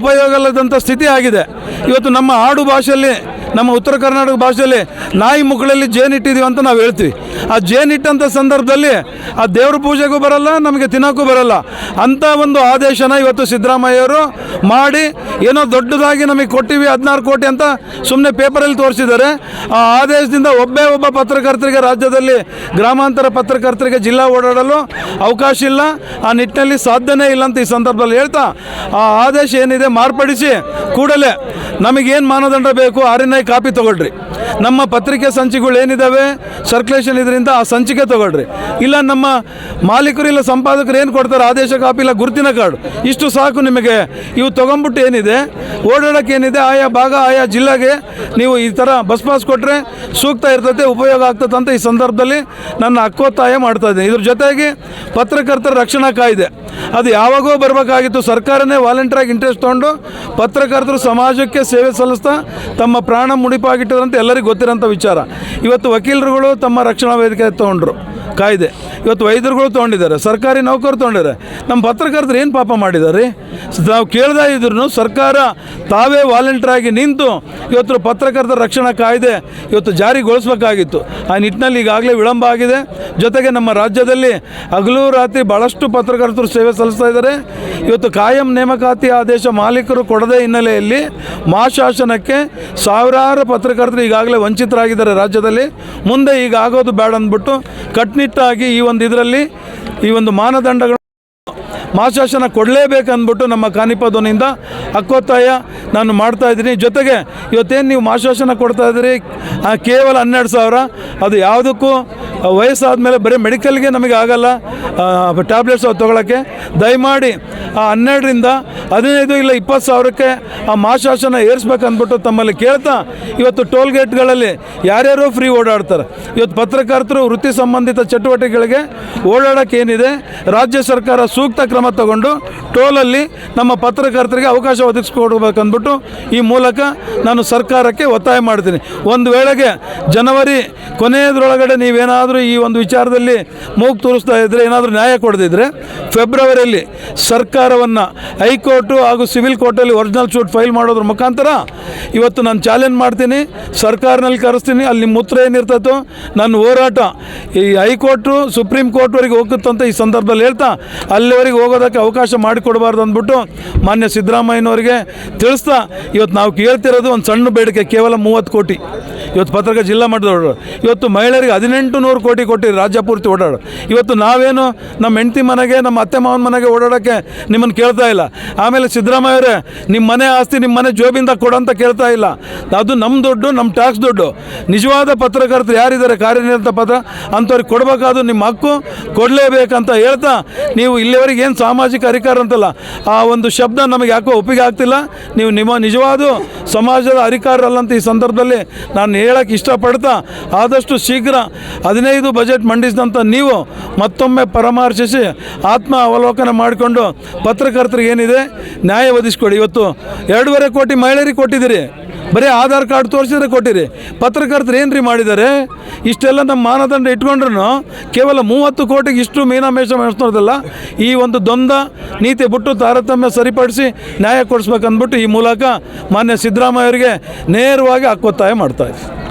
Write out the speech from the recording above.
ಉಪಯೋಗ ಇಲ್ಲದಂಥ ಸ್ಥಿತಿ ಆಗಿದೆ. ಇವತ್ತು ನಮ್ಮ ಆಡು ಭಾಷೆಯಲ್ಲಿ ನಮ್ಮ ಉತ್ತರ ಕರ್ನಾಟಕ ಭಾಷೆಯಲ್ಲಿ ನಾಯಿ ಮುಕ್ಕಳಲ್ಲಿ ಜೇನಿಟ್ಟಿದ್ದೀವಿ ಅಂತ ನಾವು ಹೇಳ್ತೀವಿ. ಆ ಜೇನಿಟ್ಟಂಥ ಸಂದರ್ಭದಲ್ಲಿ ಆ ದೇವ್ರ ಪೂಜೆಗೂ ಬರಲ್ಲ, ನಮಗೆ ತಿನ್ನೋಕ್ಕೂ ಬರಲ್ಲ. ಅಂಥ ಒಂದು ಆದೇಶನ ಇವತ್ತು ಸಿದ್ದರಾಮಯ್ಯವರು ಮಾಡಿ ಏನೋ ದೊಡ್ಡದಾಗಿ ನಮಗೆ ಕೊಟ್ಟಿವಿ, ಹದಿನಾರು ಕೋಟಿ ಅಂತ ಸುಮ್ಮನೆ ಪೇಪರಲ್ಲಿ ತೋರಿಸಿದ್ದಾರೆ. ಆ ಆದೇಶದಿಂದ ಒಬ್ಬೇ ಒಬ್ಬ ಪತ್ರಕರ್ತರಿಗೆ ರಾಜ್ಯದಲ್ಲಿ ಗ್ರಾಮಾಂತರ ಪತ್ರಕರ್ತರಿಗೆ ಜಿಲ್ಲಾ ಓಡಾಡಲು ಅವಕಾಶ ಇಲ್ಲ. ಆ ನಿಟ್ಟಿನಲ್ಲಿ ಸಾಧ್ಯನೇ ಇಲ್ಲ ಅಂತ ಈ ಸಂದರ್ಭದಲ್ಲಿ ಹೇಳ್ತಾ ಆ ಆದೇಶ ಏನಿದೆ ಮಾರ್ಪಡಿಸಿ ಕೂಡಲೇ ನಮಗೇನು ಮಾನದಂಡ ಬೇಕು ಆರ್ ಎನ್ ಐ ಕಾಪಿ ತೊಗೊಳ್ರಿ. ನಮ್ಮ ಪತ್ರಿಕೆ ಸಂಚಿಗಳು ಏನಿದ್ದಾವೆ ಸರ್ಕ್ಯುಲೇಷನ್ ಇದರಿಂದ ಆ ಸಂಚಿಕೆ ತಗೊಳ್ರಿ. ಇಲ್ಲ ನಮ್ಮ ಮಾಲೀಕರು ಇಲ್ಲ ಸಂಪಾದಕರು ಏನು ಕೊಡ್ತಾರೆ? ಆದೇಶ ಕಾಪಿ ಇಲ್ಲ ಗುರುತಿನ ಕಾರ್ಡು. ಇಷ್ಟು ಸಾಕು ನಿಮಗೆ. ಇವು ತೊಗೊಂಬಿಟ್ಟು ಏನಿದೆ? ಓಡಾಡೋಕೆ ಏನಿದೆ? ಆಯಾ ಭಾಗ, ಆಯಾ ಜಿಲ್ಲೆಗೆ ನೀವು ಈ ಥರ ಬಸ್ ಪಾಸ್ ಕೊಟ್ಟರೆ ಸೂಕ್ತ ಇರ್ತದೆ ಉಪಯೋಗ ಆಗ್ತದೆ ಅಂತ ಈ ಸಂದರ್ಭದಲ್ಲಿ ನನ್ನ ಹಕ್ಕೊತ್ತಾಯ ಮಾಡ್ತಾ ಇದ್ದೀನಿ. ಇದ್ರ ಜೊತೆಗೆ ಪತ್ರಕರ್ತರ ರಕ್ಷಣಾ ಕಾಯ್ದೆ. ಅದು ಯಾವಾಗೋ ಬರಬೇಕಾಗಿತ್ತು. ಸರ್ಕಾರನೇ ವಾಲಂಟಿಯರಾಗಿ ಇಂಟ್ರೆಸ್ಟ್ ತೊಗೊಂಡು ಪತ್ರಕರ್ತರು ಸಮಾಜಕ್ಕೆ ಸೇವೆ ಸಲ್ಲಿಸ್ತಾ ತಮ್ಮ ಪ್ರಾಣ ಮುಡಿಪಾಗಿಟ್ಟದಂತೆ ಎಲ್ಲರಿಗೂ ಗೊತ್ತಿರೋಂಥ ವಿಚಾರ. ಇವತ್ತು ವಕೀಲರುಗಳು ತಮ್ಮ ರಕ್ಷಣಾ ವೇದಿಕೆ ತೊಗೊಂಡ್ರು. ಕಾಯ್ದೆ. ಇವತ್ತು ವೈದ್ಯರುಗಳು ತೊಗೊಂಡಿದ್ದಾರೆ, ಸರ್ಕಾರಿ ನೌಕರು ತೊಗೊಂಡಿದ್ದಾರೆ. ನಮ್ಮ ಪತ್ರಕರ್ತರು ಏನು ಪಾಪ ಮಾಡಿದ್ದಾರೆ? ನಾವು ಕೇಳ್ದಾ ಇದ್ರು ಸರ್ಕಾರ ತಾವೇ ವಾಲಂಟಿಯರ್ ಆಗಿ ನಿಂತು ಇವತ್ತು ಪತ್ರಕರ್ತರ ರಕ್ಷಣಾ ಕಾಯ್ದೆ ಇವತ್ತು ಜಾರಿಗೊಳಿಸಬೇಕಾಗಿತ್ತು. ಆ ನಿಟ್ಟಿನಲ್ಲಿ ಈಗಾಗಲೇ ವಿಳಂಬ ಆಗಿದೆ. ಜೊತೆಗೆ ನಮ್ಮ ರಾಜ್ಯದಲ್ಲಿ ಹಗಲು ರಾತ್ರಿ ಭಾಳಷ್ಟು ಪತ್ರಕರ್ತರು ಸೇವೆ ಸಲ್ಲಿಸ್ತಾ ಇದ್ದಾರೆ. ಇವತ್ತು ಕಾಯಂ ನೇಮಕಾತಿ ಆದೇಶ ಮಾಲೀಕರು ಕೊಡದೇ ಹಿನ್ನೆಲೆಯಲ್ಲಿ ಮಹಾಶಾಸನಕ್ಕೆ ಸಾವಿರಾರು ಪತ್ರಕರ್ತರು ಈಗಾಗಲೇ ವಂಚಿತರಾಗಿದ್ದಾರೆ ರಾಜ್ಯದಲ್ಲಿ. ಮುಂದೆ ಈಗ ಆಗೋದು ಬೇಡ ಅಂದ್ಬಿಟ್ಟು ಕಟ್ನಿಟ್ಟಾಗಿ ಈ ಒಂದು ಇದರಲ್ಲಿ ಈ ಒಂದು ಮಾನದಂಡಗಳು ಮಹಾಶಾಸನ ಕೊಡಲೇಬೇಕಂದ್ಬಿಟ್ಟು ನಮ್ಮ ಕಾನಿಪದನಿಂದ ಹಕ್ಕೊತ್ತಾಯ ನಾನು ಮಾಡ್ತಾ ಇದ್ದೀನಿ. ಜೊತೆಗೆ ಇವತ್ತೇನು ನೀವು ಮಾಸಾಶನ ಕೊಡ್ತಾ ಇದ್ದೀರಿ? ಕೇವಲ ಹನ್ನೆರಡು ಸಾವಿರ. ಅದು ಯಾವುದಕ್ಕೂ ವಯಸ್ಸಾದ ಮೇಲೆ ಬರೀ ಮೆಡಿಕಲ್ಗೆ ನಮಗೆ ಆಗಲ್ಲ. ಟ್ಯಾಬ್ಲೆಟ್ಸ್ ತೊಗೊಳಕ್ಕೆ. ದಯಮಾಡಿ ಆ ಹನ್ನೆರಡರಿಂದ ಹದಿನೈದು ಇಲ್ಲ ಇಪ್ಪತ್ತು ಸಾವಿರಕ್ಕೆ ಆ ಮಾಸಾಶನ ಏರಿಸ್ಬೇಕಂದ್ಬಿಟ್ಟು ತಮ್ಮಲ್ಲಿ ಕೇಳ್ತಾ ಇವತ್ತು ಟೋಲ್ ಗೇಟ್ಗಳಲ್ಲಿ ಯಾರ್ಯಾರೋ ಫ್ರೀ ಓಡಾಡ್ತಾರೆ. ಇವತ್ತು ಪತ್ರಕರ್ತರು ವೃತ್ತಿ ಸಂಬಂಧಿತ ಚಟುವಟಿಕೆಗಳಿಗೆ ಓಡಾಡೋಕ್ಕೇನಿದೆ ರಾಜ್ಯ ಸರ್ಕಾರ ಸೂಕ್ತ ಕ್ರಮ ತಗೊಂಡು ಟೋಲಲ್ಲಿ ನಮ್ಮ ಪತ್ರಕರ್ತರಿಗೆ ಅವಕಾಶ ಒದಗಿಸ್ಕೊಡ್ಬೇಕಂದ್ಬಿಟ್ಟು ಈ ಮೂಲಕ ನಾನು ಸರ್ಕಾರಕ್ಕೆ ಒತ್ತಾಯ ಮಾಡ್ತೀನಿ. ಒಂದು ವೇಳೆಗೆ ಜನವರಿ ಕೊನೆಯದರೊಳಗಡೆ ನೀವೇನಾದರೂ ಈ ಒಂದು ವಿಚಾರದಲ್ಲಿ ಮೂಗು ತೋರಿಸ್ತಾ ಇದ್ದರೆ ಏನಾದರೂ ನ್ಯಾಯ ಕೊಡದಿದ್ದರೆ ಫೆಬ್ರವರಿಯಲ್ಲಿ ಸರ್ಕಾರವನ್ನು ಹೈಕೋರ್ಟು ಹಾಗೂ ಸಿವಿಲ್ ಕೋರ್ಟಲ್ಲಿ ಒರಿಜಿನಲ್ ಶೂಟ್ ಫೈಲ್ ಮಾಡೋದ್ರ ಮುಖಾಂತರ ಇವತ್ತು ನಾನು ಚಾಲೆಂಜ್ ಮಾಡ್ತೀನಿ, ಸರ್ಕಾರನಲ್ಲಿ ಕರೆಸ್ತೀನಿ, ಅಲ್ಲಿ ನಿಮ್ಮ ಉತ್ತರ ಏನಿರ್ತದೋ ನನ್ನ ಹೋರಾಟ. ಈ ಹೈಕೋರ್ಟು, ಸುಪ್ರೀಂ ಕೋರ್ಟ್ವರೆಗೆ ಹೋಗುತ್ತಂತ ಈ ಸಂದರ್ಭದಲ್ಲಿ ಹೇಳ್ತಾ, ಅಲ್ಲಿವರೆಗೆ ಹೋಗೋದಕ್ಕೆ ಅವಕಾಶ ಮಾಡಿಕೊಡಬಾರ್ದು ಅಂದ್ಬಿಟ್ಟು ಮಾನ್ಯ ಸಿದ್ದರಾಮಯ್ಯನವರಿಗೆ ತಿಳಿಸ್ತಾ ಇವತ್ತು ನಾವು ಕೇಳ್ತಿರೋದು ಒಂದು ಸಣ್ಣ ಬೇಡಿಕೆ, ಕೇವಲ ಮೂವತ್ತು ಕೋಟಿ. ಇವತ್ತು ಪತ್ರಕ ಜಿಲ್ಲಾ ಮಟ್ಟದ ಓಡಾಡೋರು. ಇವತ್ತು ಮಹಿಳೆಯರಿಗೆ ಹದಿನೆಂಟು ನೂರು ಕೋಟಿ ಕೊಟ್ಟಿ ರಾಜ್ಯ ಪೂರ್ತಿ ಓಡಾಡೋ ಇವತ್ತು ನಾವೇನು ನಮ್ಮ ಹೆಂಡತಿ ಮನೆಗೆ, ನಮ್ಮ ಅತ್ತೆ ಮಾವನ ಮನೆಗೆ ಓಡಾಡೋಕ್ಕೆ ನಿಮ್ಮನ್ನು ಕೇಳ್ತಾ ಇಲ್ಲ. ಆಮೇಲೆ ಸಿದ್ದರಾಮಯ್ಯ ಅವರೇ ನಿಮ್ಮ ಮನೆ ಆಸ್ತಿ ನಿಮ್ಮ ಮನೆ ಜೋಬಿಂದ ಕೊಡು ಅಂತ ಕೇಳ್ತಾ ಇಲ್ಲ. ಅದು ನಮ್ಮ ದುಡ್ಡು ನಮ್ಮ ಟ್ಯಾಕ್ಸ್ ದುಡ್ಡು. ನಿಜವಾದ ಪತ್ರಕರ್ತರು ಯಾರಿದ್ದಾರೆ? ಕಾರ್ಯನಿರತ ಪತ್ರ? ಅಂಥವ್ರಿಗೆ ಕೊಡಬೇಕಾದ್ರು ನಿಮ್ಮ ಹಕ್ಕು. ಕೊಡಲೇಬೇಕಂತ ಹೇಳ್ತಾ ನೀವು ಇಲ್ಲಿವರೆಗೆ ಏನು ಸಾಮಾಜಿಕ ಅಧಿಕಾರ ಅಂತಲ್ಲ, ಆ ಒಂದು ಶಬ್ದ ನಮಗೆ ಯಾಕೋ ಒಪ್ಪಿಗೆ ಆಗ್ತಿಲ್ಲ. ನೀವು ನಿಮ್ಮ ನಿಜವಾದ ಸಮಾಜದ ಅಧಿಕಾರ ಅಲ್ಲಂತ ಈ ಸಂದರ್ಭದಲ್ಲಿ ನಾನು ಹೇಳಕ್ಕೆ ಇಷ್ಟಪಡ್ತಾ ಆದಷ್ಟು ಶೀಘ್ರ ಹದಿನೈದು ಬಜೆಟ್ ಮಂಡಿಸಿದಂಥ ನೀವು ಮತ್ತೊಮ್ಮೆ ಪರಾಮರ್ಶಿಸಿ ಆತ್ಮ ಅವಲೋಕನ ಮಾಡಿಕೊಂಡು ಪತ್ರಕರ್ತರಿಗೆ ಏನಿದೆ ನ್ಯಾಯ ಒದಗಿಸ್ಕೊಡಿ ಇವತ್ತು ಎರಡೂವರೆ ಕೋಟಿ ಮಹಿಳೆಯರಿಗೆ ಕೊಟ್ಟಿದ್ದೀರಿ. ಬರೀ ಆಧಾರ್ ಕಾರ್ಡ್ ತೋರಿಸಿದ್ರೆ ಕೊಟ್ಟಿರಿ. ಪತ್ರಕರ್ತರು ಏನು ರೀ ಮಾಡಿದ್ದಾರೆ? ಇಷ್ಟೆಲ್ಲ ನಮ್ಮ ಮಾನದಂಡ ಇಟ್ಕೊಂಡ್ರು ಕೇವಲ ಮೂವತ್ತು ಕೋಟಿಗೆ ಇಷ್ಟು ಮೀನಾಮೇಷ ಮಾಡಿಸೋದಲ್ಲ ಈ ಒಂದು ದ್ವಂದ್ವ ನೀತಿ ಬಿಟ್ಟು ತಾರತಮ್ಯ ಸರಿಪಡಿಸಿ ನ್ಯಾಯ ಕೊಡಿಸ್ಬೇಕಂದ್ಬಿಟ್ಟು ಈ ಮೂಲಕ ಮಾನ್ಯ ಸಿದ್ದರಾಮಯ್ಯ ಅವರಿಗೆ ನೇರವಾಗಿ ಹಕ್ಕೊತ್ತಾಯ ಮಾಡ್ತಾ ಇದ್ದೀನಿ